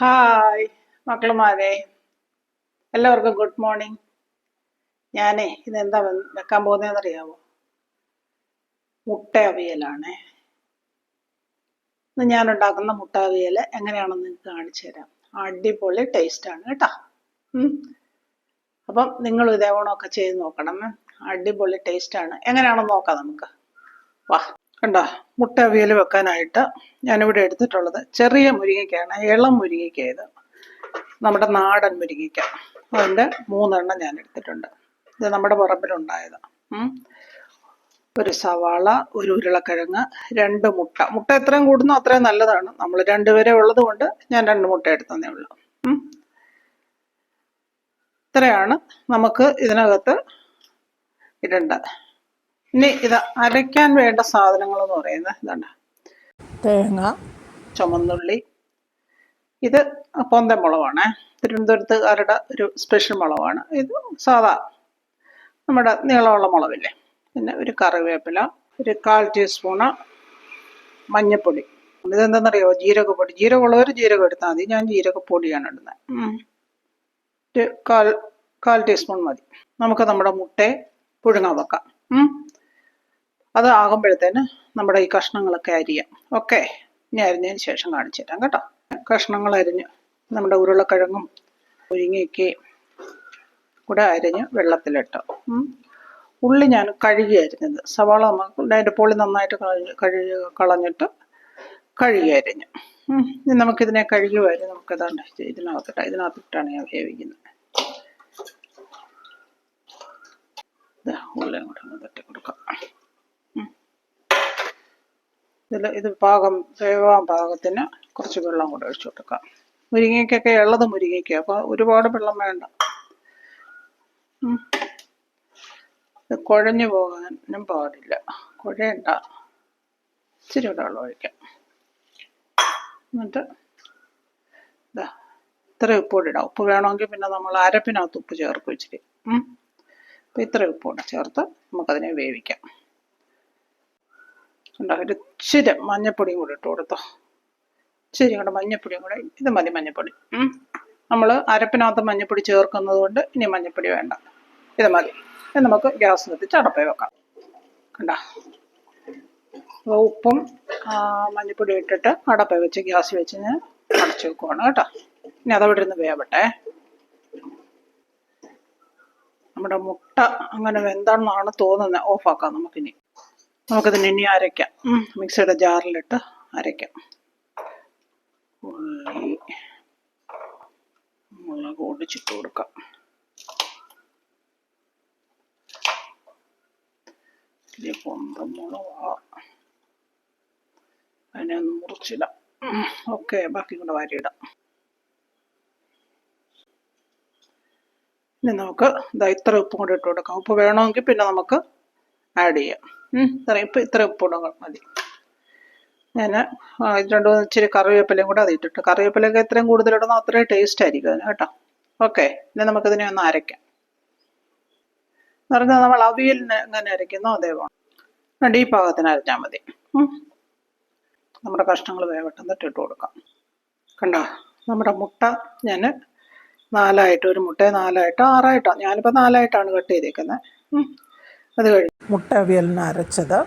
Hi മക്കളുമാരെ. എല്ലാവർക്കും good morning. ഞാനേ ഇതെന്താ വെക്കാൻ പോകുന്നതെന്ന് അറിയാമോ മുട്ട അവിയലാണേ ഇന്ന് ഞാൻ ഉണ്ടാക്കുന്ന മുട്ട അവിയൽ എങ്ങനെയാണെന്ന് നിങ്ങൾക്ക് കാണിച്ചു തരാം. അടിപൊളി ടേസ്റ്റാണ് കേട്ടോ. അപ്പം നിങ്ങൾ ഇതേവണമൊക്കെ ചെയ്ത് നോക്കണം. അടിപൊളി ടേസ്റ്റാണ്. എങ്ങനെയാണെന്ന് നോക്കാം നമുക്ക്. വാ. കണ്ടോ? മുട്ട അവിയൽ വെക്കാനായിട്ട് ഞാനിവിടെ എടുത്തിട്ടുള്ളത് ചെറിയ മുരിങ്ങയ്ക്കാണ് ഇളം മുരിങ്ങയ്ക്ക ഇത് നമ്മുടെ നാടൻ മുരിങ്ങയ്ക്ക. അതിന്റെ മൂന്നെണ്ണം ഞാൻ എടുത്തിട്ടുണ്ട്. ഇത് നമ്മുടെ പറമ്പിലുണ്ടായത്. ഒരു സവാള ഒരു ഉരുളക്കിഴങ്ങ് രണ്ട് മുട്ട. മുട്ട എത്രയും കൂടുന്നോ അത്രയും നല്ലതാണ്. നമ്മൾ രണ്ടുപേരെ ഉള്ളത് കൊണ്ട് ഞാൻ രണ്ട് മുട്ട എടുത്തതേ ഉള്ളൂ. ഇത്രയാണ് നമുക്ക് ഇതിനകത്ത് ഇടേണ്ടത്. ഇനി ഇത് അരയ്ക്കാൻ വേണ്ട സാധനങ്ങൾ എന്ന് പറയുന്നത് ഇതാണ്. തേങ്ങ. ചുമന്നുള്ളി. ഇത് പൊന്തൻ മുളകാണ് തിരുവനന്തപുരത്തുകാരുടെ ഒരു സ്പെഷ്യൽ മുളകാണ്. ഇത് സാധാ നമ്മുടെ നീളമുള്ള മുളകില്ലേ? പിന്നെ ഒരു കറിവേപ്പില ഒരു കാൽ ടീസ്പൂണ് മഞ്ഞൾപ്പൊടി ഇതെന്താണെന്നറിയോ ജീരകപ്പൊടി. ജീരകമുള്ളവർ ജീരകം എടുത്താൽ മതി. ഞാൻ ജീരകപ്പൊടിയാണ് ഇടുന്നത്. ഒരു കാൽ കാൽ ടീസ്പൂൺ മതി. നമുക്ക് നമ്മുടെ മുട്ടയെ പുഴുങ്ങാൻ വെക്കാം. അത് ആകുമ്പോഴത്തേന് നമ്മുടെ ഈ കഷ്ണങ്ങളൊക്കെ അരിയാം. ഓക്കെ. ഇനി അരിഞ്ഞതിന് ശേഷം കാണിച്ചു തരാം കേട്ടോ. കഷ്ണങ്ങൾ അരിഞ്ഞ് നമ്മുടെ ഉരുളക്കിഴങ്ങും മുരിങ്ങയ്ക്കയും കൂടെ അരിഞ്ഞ് വെള്ളത്തിലിട്ടു. ഉള്ളി ഞാൻ കഴുകി അരിഞ്ഞത്. സവാള അതിന്റെ പൊളി നന്നായിട്ട് കളഞ്ഞ് കഴുകി കളഞ്ഞിട്ട് കഴുകി അരിഞ്ഞു. ഇനി നമുക്കിതിനെ കഴുകി നമുക്ക് ഏതാണ്ട് ഇതിനകത്തിട്ട് ഇതിനകത്തിട്ടാണ് ഞാൻ വേവിക്കുന്നത്. ഉള്ളിയും കൂടെ തട്ടി കൊടുക്കാം. ഇതിൽ ഇത് പാകം വേവാൻ പാകത്തിന് കുറച്ച് വെള്ളം കൂടെ ഒഴിച്ചു കൊടുക്കാം മുരിങ്ങയ്ക്കൊക്കെ ഉള്ളത് മുരിങ്ങയ്ക്ക അപ്പോൾ ഒരുപാട് വെള്ളം വേണ്ട. ഇത് കുഴഞ്ഞു പോകാനും പാടില്ല. കുഴയണ്ട. ഇച്ചിരി കൂടെ വെള്ളം ഒഴിക്കാം. എന്നിട്ട് ഇതാ ഇത്ര ഉപ്പ് ഉപ്പ് വേണമെങ്കിൽ പിന്നെ നമ്മൾ അരപ്പിനകത്ത് ഉപ്പ് ചേർക്കും ഇച്ചിരി. ഉം. അപ്പോൾ ഇത്ര ഉപ്പ് കൂടെ ചേർത്ത് നമുക്കതിനെ വേവിക്കാം. ഉണ്ടോ ഇച്ചിരി മഞ്ഞപ്പൊടിയും കൂടി ഇട്ട് കൊടുത്തോ. ഇച്ചിരി കൂടെ മഞ്ഞപ്പൊടിയും കൂടെ ഇത് മതി മഞ്ഞപ്പൊടി. നമ്മൾ അരപ്പിനകത്ത് മഞ്ഞപ്പൊടി ചേർക്കുന്നത് കൊണ്ട് ഇനി മഞ്ഞപ്പൊടി വേണ്ട. ഇത് മതി. ഇത് നമുക്ക് ഗ്യാസ് കത്തിച്ച് അടപ്പേ വെക്കാം. കണ്ട? ഉപ്പും മഞ്ഞപ്പൊടി ഇട്ടിട്ട് അടപ്പേ വെച്ച് ഗ്യാസ് വെച്ച് ഞാൻ അടച്ചു വെക്കുവാണ് കേട്ടോ. ഇനി അതവിടെ ഇരുന്ന് വേവട്ടെ. നമ്മുടെ മുട്ട അങ്ങനെ വെന്താണെന്നാണ് തോന്നുന്നത് ഓഫാക്കാം നമുക്കിനി. നമുക്കിതിന് ഇനി അരയ്ക്കാം. മിക്സിയുടെ ജാറിലിട്ട് അരയ്ക്കാം. ഉള്ളി മുളക് ഒടിച്ചിട്ട് കൊടുക്കാം. വലിയ പൊന്തം മുളകാ അതിനെ ഒന്ന് മുറിച്ചിടാം. ഓക്കെ ബാക്കി കൂടെ വാരിയിടാം. ഇനി നമുക്ക് ഇതാ ഇത്ര ഉപ്പും കൂടെ ഇട്ട് കൊടുക്കാം. ഉപ്പ് വേണമെങ്കിൽ പിന്നെ നമുക്ക് ആഡ് ചെയ്യാം. ഉം, ഇത്ര ഇപ്പം ഇത്ര ഉപ്പ് ഇടുക മതി. ഞാൻ രണ്ടു മൂന്ന് ഇച്ചിരി കറിവേപ്പിലയും കൂടെ അത് ഇട്ടിട്ട് കറിവേപ്പിലൊക്കെ കൂടുതൽ ഇടുന്നോ അത്രയും ടേസ്റ്റ് ആയിരിക്കും അതിന് കേട്ടോ. ഓക്കെ ഇനി നമുക്കിതിനെ ഒന്ന് അരയ്ക്കാം. എന്ന് പറഞ്ഞാൽ നമ്മൾ അവിയലിന് എങ്ങനെ അരയ്ക്കുന്നോ അതേപോലെ രണ്ട് ഈ പാകത്തിന് അരച്ചാൽ മതി. നമ്മുടെ കഷ്ണങ്ങൾ വേവട്ടെ എന്നിട്ട് ഇട്ട് കൊടുക്കാം. കണ്ടോ? നമ്മുടെ മുട്ട ഞാൻ നാലായിട്ട് ഒരു മുട്ടയെ നാലായിട്ട് ആറായിട്ടോ. ഞാനിപ്പോൾ നാലായിട്ടാണ് കട്ട് ചെയ്തേക്കുന്നത്. അത് കഴിഞ്ഞ് മുട്ട അവിയലിന് അരച്ചത്.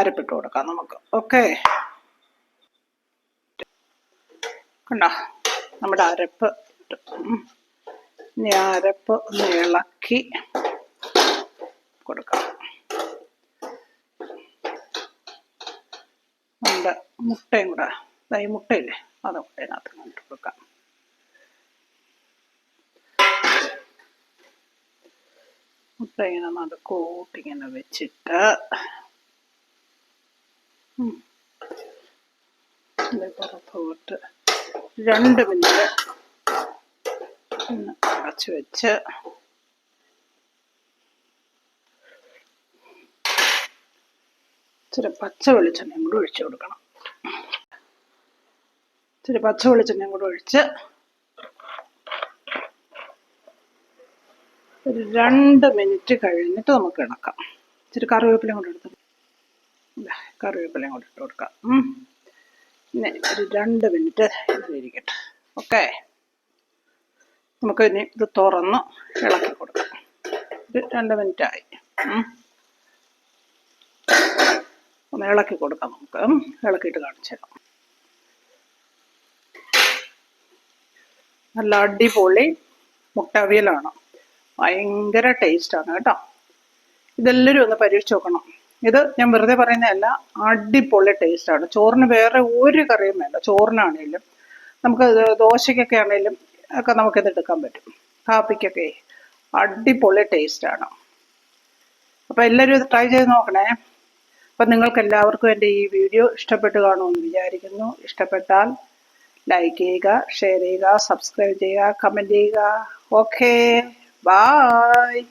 അരപ്പിട്ട് കൊടുക്കാം നമുക്ക്. ഓക്കെ. കണ്ടോ? നമ്മുടെ അരപ്പ്. ഇനി അരപ്പ് ഒന്ന് ഇളക്കി കൊടുക്കാം. നമ്മുടെ മുട്ടയും കൂടെ. ഈ മുട്ടയില്ലേ? അതും മുട്ടയിനകത്ത് കൊടുക്കാം. മുട്ട ഇങ്ങനെ നടുക്കോട്ട് ഇങ്ങനെ വെച്ചിട്ട് പുറത്തോട്ട് രണ്ട് മിനിറ്റ് അടച്ചു വെച്ച് ഇച്ചിരി പച്ച വെളിച്ചെണ്ണയും കൂടെ ഒഴിച്ചു കൊടുക്കണം. ഇച്ചിരി പച്ച വെളിച്ചെണ്ണയും കൂടെ ഒഴിച്ച് ഒരു രണ്ട് മിനിറ്റ് കഴിഞ്ഞിട്ട് നമുക്ക് ഇണക്കാം. ഇച്ചിരി കറിവേപ്പിലയും കൂടെ എടുത്ത് കറിവേപ്പിലയും കൂടെ ഇട്ട് കൊടുക്കാം. പിന്നെ ഒരു രണ്ട് മിനിറ്റ് ഇരിക്കട്ടെ. ഓക്കെ. നമുക്ക് ഇനി ഇത് തുറന്ന് ഇളക്കി കൊടുക്കാം. ഇത് രണ്ട് മിനിറ്റ് ആയി ഒന്ന് ഇളക്കി കൊടുക്കാം നമുക്ക്. ഇളക്കിയിട്ട് കാണിച്ചു തരാം. നല്ല അടിപൊളി മുട്ടവിയലാണ് ഭയങ്കര ടേസ്റ്റാണ് കേട്ടോ. ഇതെല്ലാവരും ഒന്ന് പരീക്ഷിച്ച് നോക്കണം. ഇത് ഞാൻ വെറുതെ പറയുന്നതല്ല അടിപൊളി ടേസ്റ്റാണ് ചോറിന് വേറെ ഒരു കറിയും വേണ്ട. ചോറിനാണേലും നമുക്ക് ദോശയ്ക്കൊക്കെ ആണേലും ഒക്കെ നമുക്കിത് എടുക്കാൻ പറ്റും. കാപ്പിക്കൊക്കെ അടിപൊളി ടേസ്റ്റാണ് അപ്പോൾ എല്ലാവരും ഇത് ട്രൈ ചെയ്ത് നോക്കണേ. അപ്പം നിങ്ങൾക്ക് എല്ലാവർക്കും എന്റെ ഈ വീഡിയോ ഇഷ്ടപ്പെട്ട് കാണുമെന്ന് വിചാരിക്കുന്നു. ഇഷ്ടപ്പെട്ടാൽ ലൈക്ക് ചെയ്യുക ഷെയർ ചെയ്യുക സബ്സ്ക്രൈബ് ചെയ്യുക കമന്റ് ചെയ്യുക. Okay Bye.